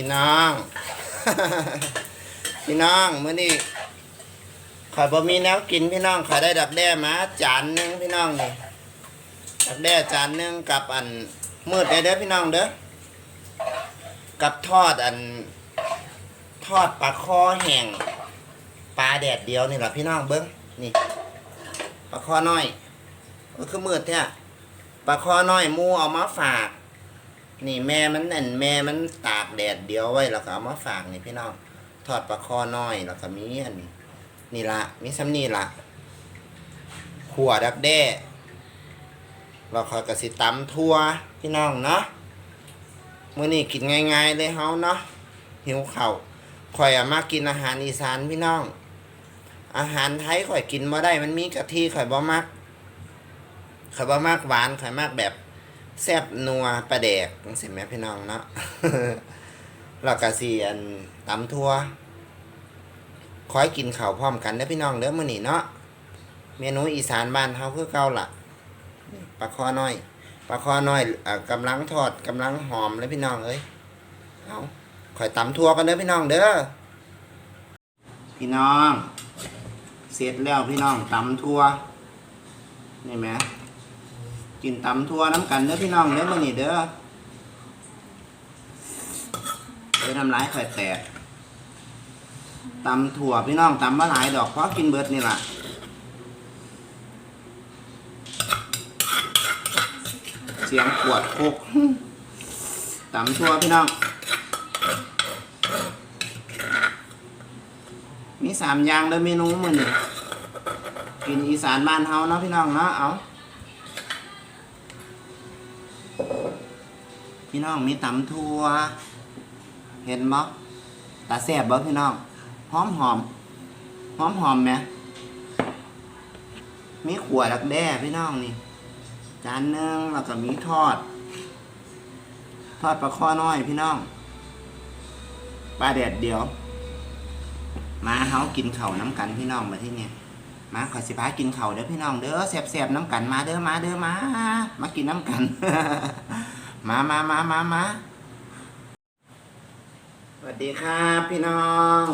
พี่น้อง พี่น้องเมื้อนี้ขอยบ่มีแนวกินพี่น้องขอยได้ดักแด้มาจานหนึงพี่น้องนี่ดักแด้จานหนึงกับอันมืดได้เด้อพี่น้องเด้อกับทอดอัน ทอดปลาคอแห้งปลาแดดเดียวนี่แหละพี่น้องเบิ้งนี่ปลาคอน้อยก็คือมืดแท้ปลาคอน้อยมูเอามาฝาก นี่แม่มันนั่นแม่มันตากแดดเดียวไว้แล้วก็เอามาฝากนี่พี่น้องทอดปลาคอน้อยแล้วก็มีอันนี้นี่ละมีซ้ำนี่ละขัวดักแด้เราคอยกระสิตำทั่วพี่น้องเนาะมื้อนี้กินง่ายๆเลยเฮาเนาะหิวข้าวข่อยอะมากินอาหารอีสานพี่น้อง อาหารไทยข่อยกินบ่ได้มันมีกะทิข่อยบ่มักข่อยบ่มักหวานข่อยมักแบบ แซ่บนัวปลาแดกจังซี่แหมพี่น้องเนาะแล้วก็สิอันตำทั่วขอให้กินข้าวพร้อมกันเด้อพี่น้องเด้อมื้อนี้เนาะเมนูอีสานบ้านเฮาคือเก่าล่ะปลาคอน้อยปลาคอน้อยอ่อกำลังทอดกำลังหอมเลยพี่น้องเอ้ยเอาข่อยตำทั่วกันเด้อพี่น้องเด้อพี่น้อง เสร็จแล้วพี่น้องตำทั่วนี่แหม กินตำทั่วน้ำกันเด้อพี่น้องเด้อมื้อนี้เด้อเด้อน้ำลายข่อยแตกตำถั่วพี่น้องตำมาหลายดอกเพราะกินเบิดนี่ล่ะเสียงขวดโคกตำทั่วพี่น้อง มีสามอย่างเด้อเมนูมื้อนี้กินอีสานบ้านเฮาเนาะพี่น้องเนาะเอา พี่น้องมีตำทั่ว เห็นบ่ตาแซ่บบ่พี่น้อง หอมหอม หอมหอมไหมมีขวดดักแด้พี่น้องนี่ จานนึงแล้วก็มีทอด ทอดปลาข้อน้อยพี่น้อง ปลาแดดเดียว มาเฮากินเข่าน้ำกันพี่น้องมาที่เนี่ยมาขอสิพากินเข่าเด้อพี่น้องเด้อแซ่บๆน้ำกันมาเด้อมาเด้อมา มากินน้ำกัน มามามามามาสวัสดีครับพี่น้อง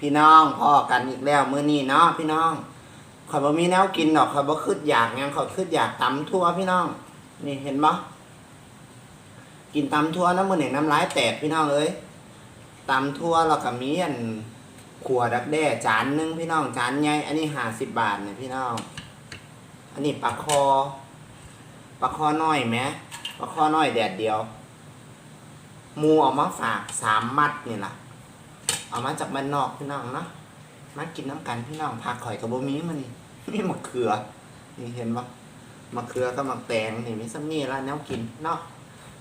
พี่น้องพ่อกันอีกแล้วมื้อนี้เนาะพี่น้องข่อยบ่มีแนวกินดอกข่อยบ่คืดอยากยังข่อยคืดอยากตำทั่วพี่น้อง นี่เห็นบ่กินตำทั่วน้ำมือนี่งน้ำลายแตกพี่น้องเอ้ยตำทั่วแล้วก็มีอันขวดักแด้จานนึงพี่น้องจานใหญ่อันนี้50บาทเนี่ยพี่น้อง อันนี้ปลาคอ ปลาคอน้อยไหมปลาคอน้อยแดดเดียวมูเออกมาฝากสามมัดนี่แหละเอามาจากบ้านนอกพี่น้องเนาะมากินน้ำกันพี่น้องผักข่อยกับบมีมันนี่มีมะเขือ นี่เห็นปะมะเขือกับมะแตงนี่มีซัมนี่แล้วแนวกินเนาะ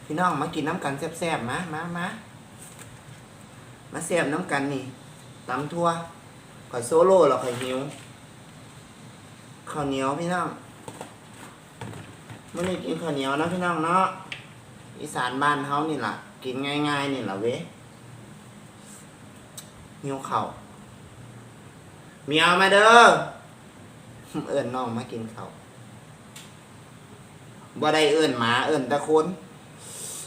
พี่น้องมากินน้ำกันแซ่บๆมามามามาแซ่บน้ำกันนี่ตำทั่วข่อยโซโล่แล้วข่อยหิวข้าวเหนียวพี่น้อง มื่อนี้กินข้าวเหนียวนะพี่น้องเนาะอีสานบ้านเฮานี่แหละกินง่ายๆนี่แหละเว้หิวเข้าเมียมาเด้อเอิ้นน้องมากินข้าวบ่ได้เอิ้นหมาเอิ้นต่คน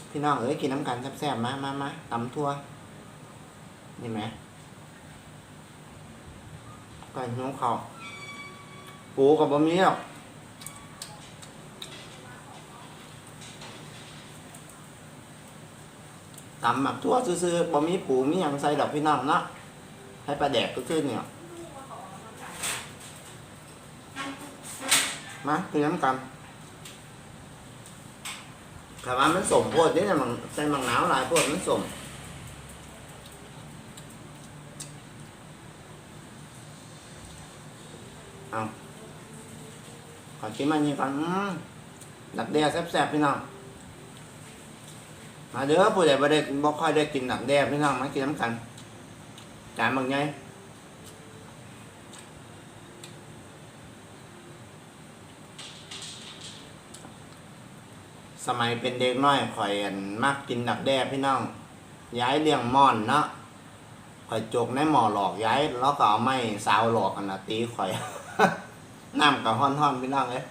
พี่น้องเอ้ยกินน้ำกันแซ่บๆมามามาตำทั่วนี่ไหมก่อนหิวเข้าปูกับบะหมี่หรอก ตำแบบทั่วซื่อๆบ่มีปูมีหยังใส่ดอกพี่น้องเนาะให้ปลาแดกก็คือเนี่ยมากินน้ำกันถามว่ามันสมโพดนี่เนี่ยมันใส่มังนาวหลายโพดมันสมเอาขอกินมันนี่ก่อนอืมดักเดียแซ่บๆพี่น้อง มาเด้อผู้ใดบ่ได้บ่ค่อยได้กินดักแด้พี่น้องมากินน้ำกันจานบางไงสมัยเป็นเด็กน้อยข่อยมักกินดักแด้พี่น้อง ย้ายเลี้ยงม่อนเนาะข่อยจกในหม้อหลอกย้าย แล้วก็เอาไม้สาวหลอกกันนะตีข่อยน้ำกับห้อนๆพี่น้องเอ้ย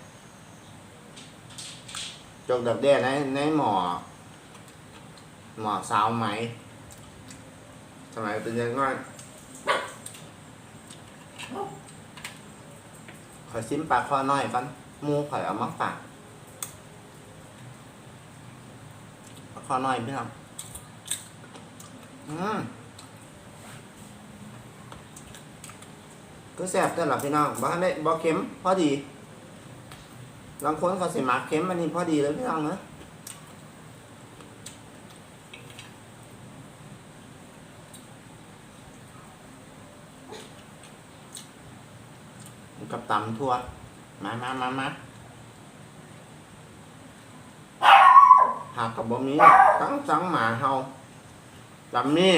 จกดักแด้ในในหม้อ หมอสาวไหม สมัยเป็นยังไงขอยซิมปลาคอน้อยกันมูข่อยเอามาฝากปลาคอน้อยพี่น้องอืมก็แซ่บแต่หละพี่น้องบ้านได้บ่เค็มพอดีบางคนเขาสิมักเค็มอันนี้พอดีเลยพี่น้องนะ กับตำทั่ว มามามามาหากกับบะหมี่ตั้งสังหมาเฮาตำนี่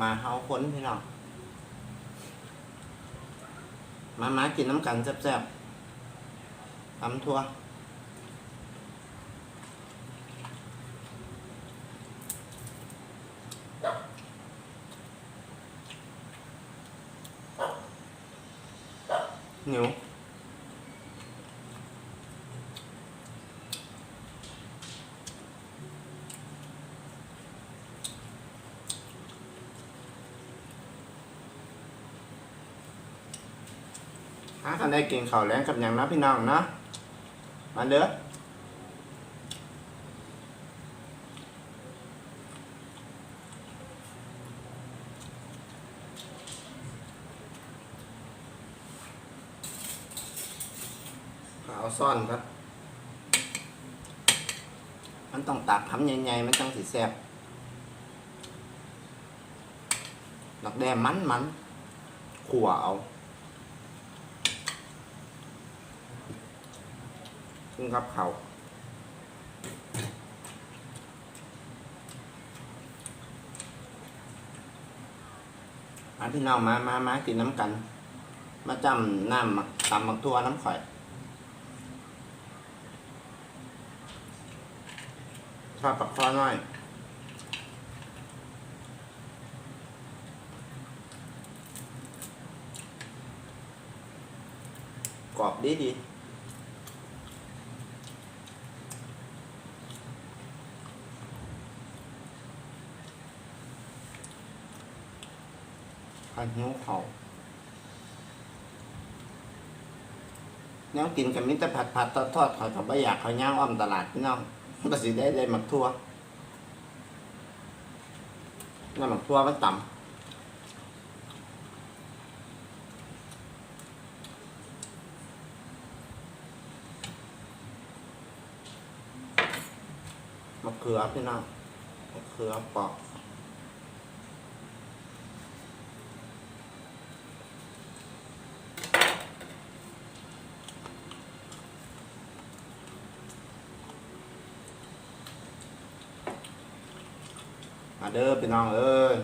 มาเฮาคนพี่น้องมามากินน้ำกันแซ่บๆตำทั่ว หิวหากันได้กินข้าวแล้งกับอย่างนะพี่น้องเนาะมาเด้อ เอาซ่อนครับ มันต้องตักคำใหญ่ๆมันต้องสีแซ่บดอกแดงมันมันๆขั่วเอาซึ่งกับเขาวมาพี่น้องมามามากินน้ำกัน มาจำน้ำมักตำมักทั่วน้ำข่อย ชอบปักคอหน่อยกรอบดีดีผัดนิ้วเขาแนวกินกับมิตรผัดผัดทอดทอดๆขอยกับใบอยากเขาย่างอ้อมตลาดพี่น้อง มันก็สิได้ได้หมักทั่วน้ำหมักทั่วมันต่ำมะเขือพี่น้องมะเขือปอก มาเด้อพี่น้องเอ้ย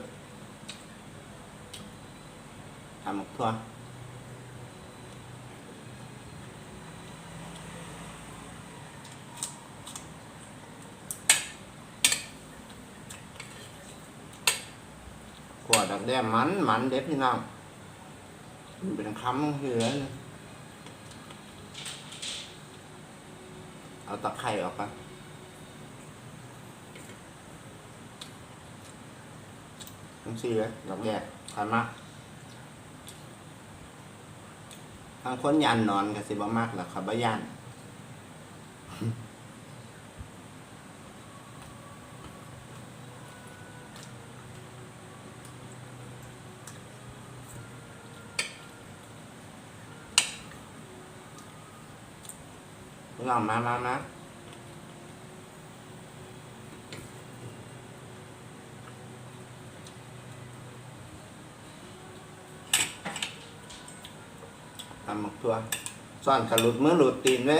ทำหมกทั่วขวดดักแด้มันมันเด็ดพี่น้องมันเป็นคำเหลือเอาตะไคร่ออกกัน ทั้งสี่เลยดอกแยกขายมากทางคนยันนอนกับสิบมากหรอครับบ่ยันพี่น้องมามามา ทำหมกตัวซ่อนกระหลุดมือหลุดตีนไว้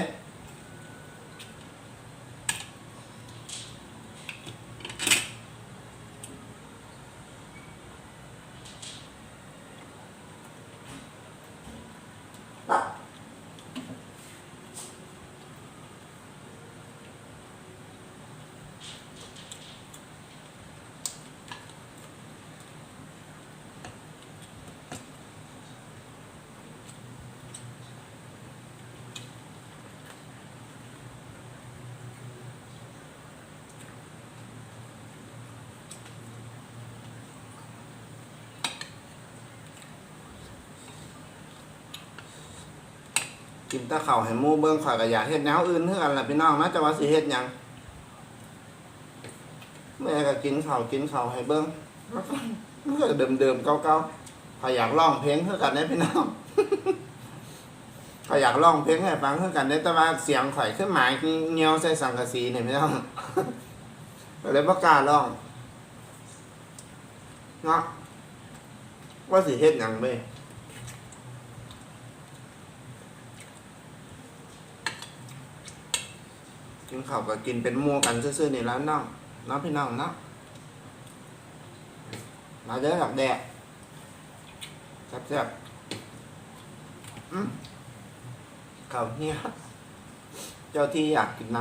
กินตะเข่าให้หมูเบิ้งข่อยก็อยาเฮ็ดแนวอื่นเท่ากันละพี่น้องนะจะว่าสิเฮ็ดยังแม่ก็กินข้ากินข้าให้เบิ้งมันก็เดิมๆเก่าๆข่อยอยากร้องเพลงเท่ากันได้พี่น้องข่อยอยากร้องเพลงให้ฟังเท่ากันได้แต่ว่าเสียงข่อยขึ้นหมายเงียวใส่สังกะสีเนี่ยพี่น้องก็เลยบ่กล้าร้องเนาะว่าสิเฮ็ดยังเบ้ กินข้าวก็กินเป็นมัวกันซื่อๆนี่แล้วน้องน้องพี่น้องเนาะมาเด้อหลักแดกแซ่บๆอืมข้าวเฮียเจ้าที่อยากกินน้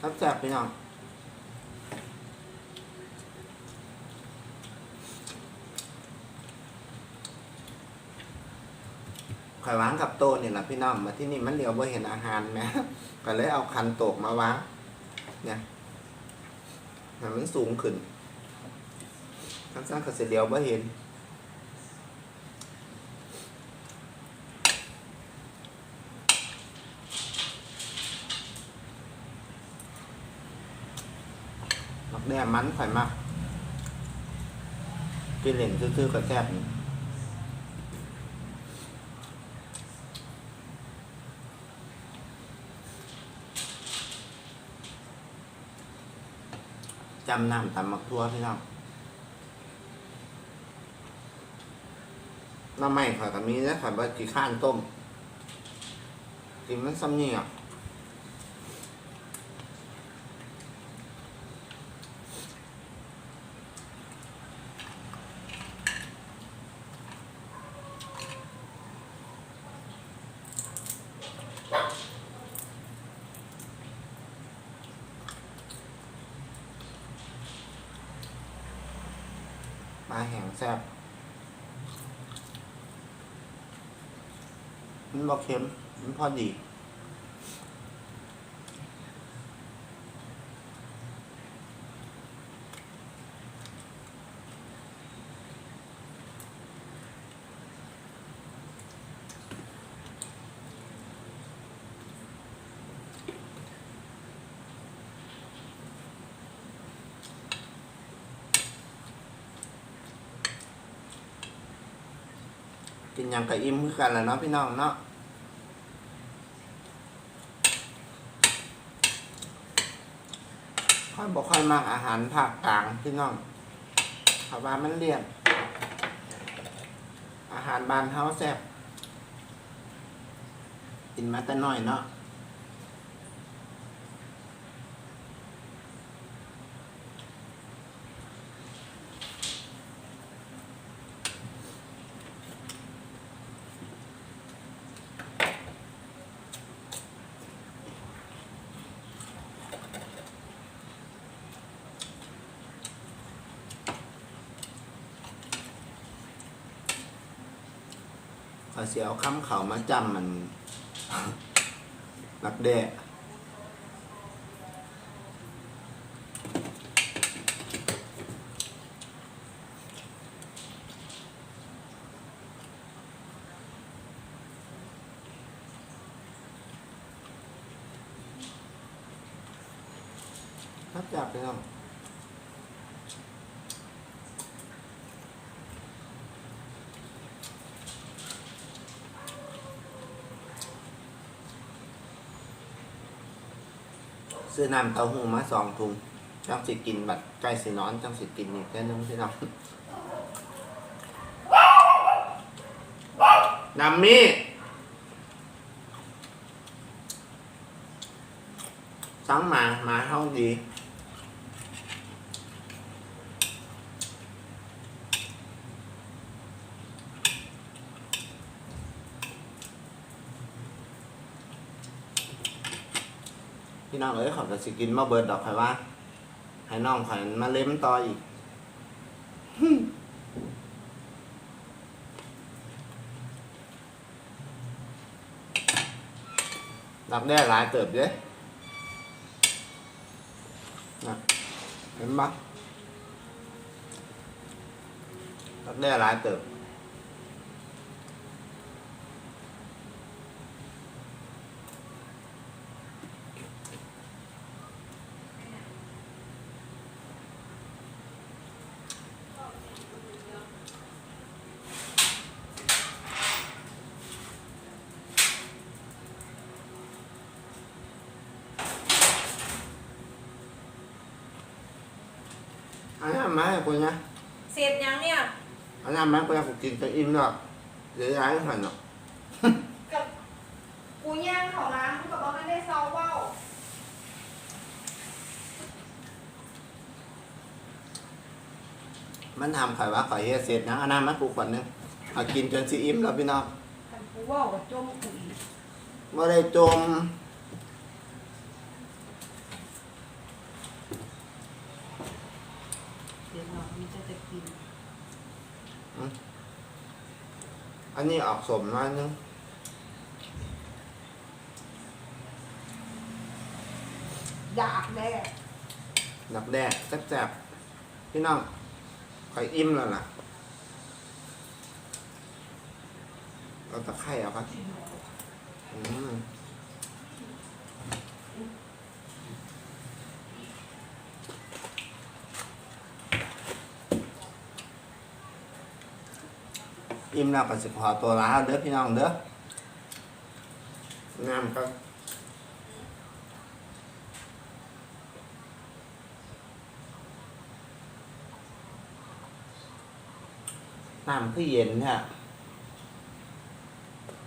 ำแซ่บๆพี่น้อง อยวางกับโต๊ะนี่แหละพี่น้องมาที่นี่มันเดียวบ่เห็นอาหารแหมก็เลยเอาคันโตกมาวางเนี่ยมันสูงขึ้นข้างซ้ายก็สิเดียวบ่เห็นมักแด้มันข่อยมากกินเหล่นซื่อๆก็แซ่บนี่ จำน้ำตำมักทั่วพี่น้องน้ำไม่ข่อยก็มีนะข่อยบะกี่ข้านต้มกินมันซ้ำเนี่ยาแห้งแซ่บมันบอกเค็มมันพอดี กินยังกับอิ่มคือกันแหละเนาะพี่น้องเนาะค่อยบอกค่อยมากอาหารภาคกลางพี่น้องเพราะว่ามันเลี่ยนอาหารบ้านเฮาแซ่บกินมาแต่น้อยเนาะ เสียเอาคำเขามาจำมัน รักแด้ครับจับไปน้อง ซื้อน้ำเต้าหู้มาสองถุงจังสิกินบัดใกล้สินอนจังสิกินนี่แค่นึงสิเน้องน้ำมีสังหมาหมาเท่าดี พี่น้องเอ้ยเขอจะสิกินมาเบิดดอกใครว่าให้น้องข่อยมาเล็มต่ออีกดักได้หลายเติบเด้นะเห็นปะรักแด้หลายเติบ อันนี้มาให้กูนะเสร็จยังเนี่ยอันนี้มากูจะกูกินจะอิ่มหรอกเดี๋ยวย้ายหันหรอกกับกูย่างเขาล้างกับว่ามันได้เซาเบ้ามันทำข่อยว่าข่อยเฮ็ดเสร็จนะอันนั้นมากูขวดหนึงเอากินจนสิอิ่มแล้วพี่น้อง แต่กูว่ากับจมกูอีก ไม่ได้จม เดี๋ยวเรามัน จะจะกินอันนี้ออกสมน้อยนึงอยากแน่ดักแด้แซ่บๆพี่น้องข่อยอิ่มแล้วล่ะเราตะไคร่เอาครับอืม อิ่มแล้วก็สิขอตัวลาเด้อพี่น้องเด้อน้ำก็น้ำคือเย็นเนี่ย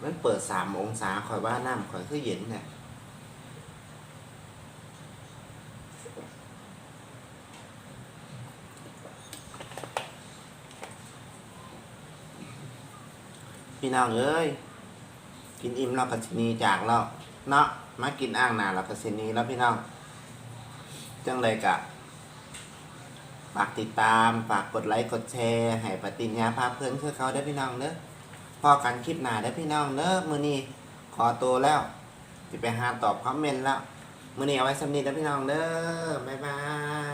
มันเปิดสามองศาคอยว่าน้ำคอยคือเย็นเนี่ย พี่น้องเอ้ยกินอิ่มแล้วก็สินีจากแล้วเนาะมากินอ่างหนาแล้วก็สินีแล้วพี่น้องจังเลยกะฝากติดตามฝากกดไลค์กดแชร์ให้ปฏิญญาพาเพื่อนคือเขาได้พี่น้องเด้อพอกันคลิปหน้าได้พี่น้องเด้อมือนี้ขอตัวแล้วจะไปหาตอบคอมเมนต์แล้วมือนี้เอาไว้สำนีได้อพี่น้องเด้อบ๊ายบาย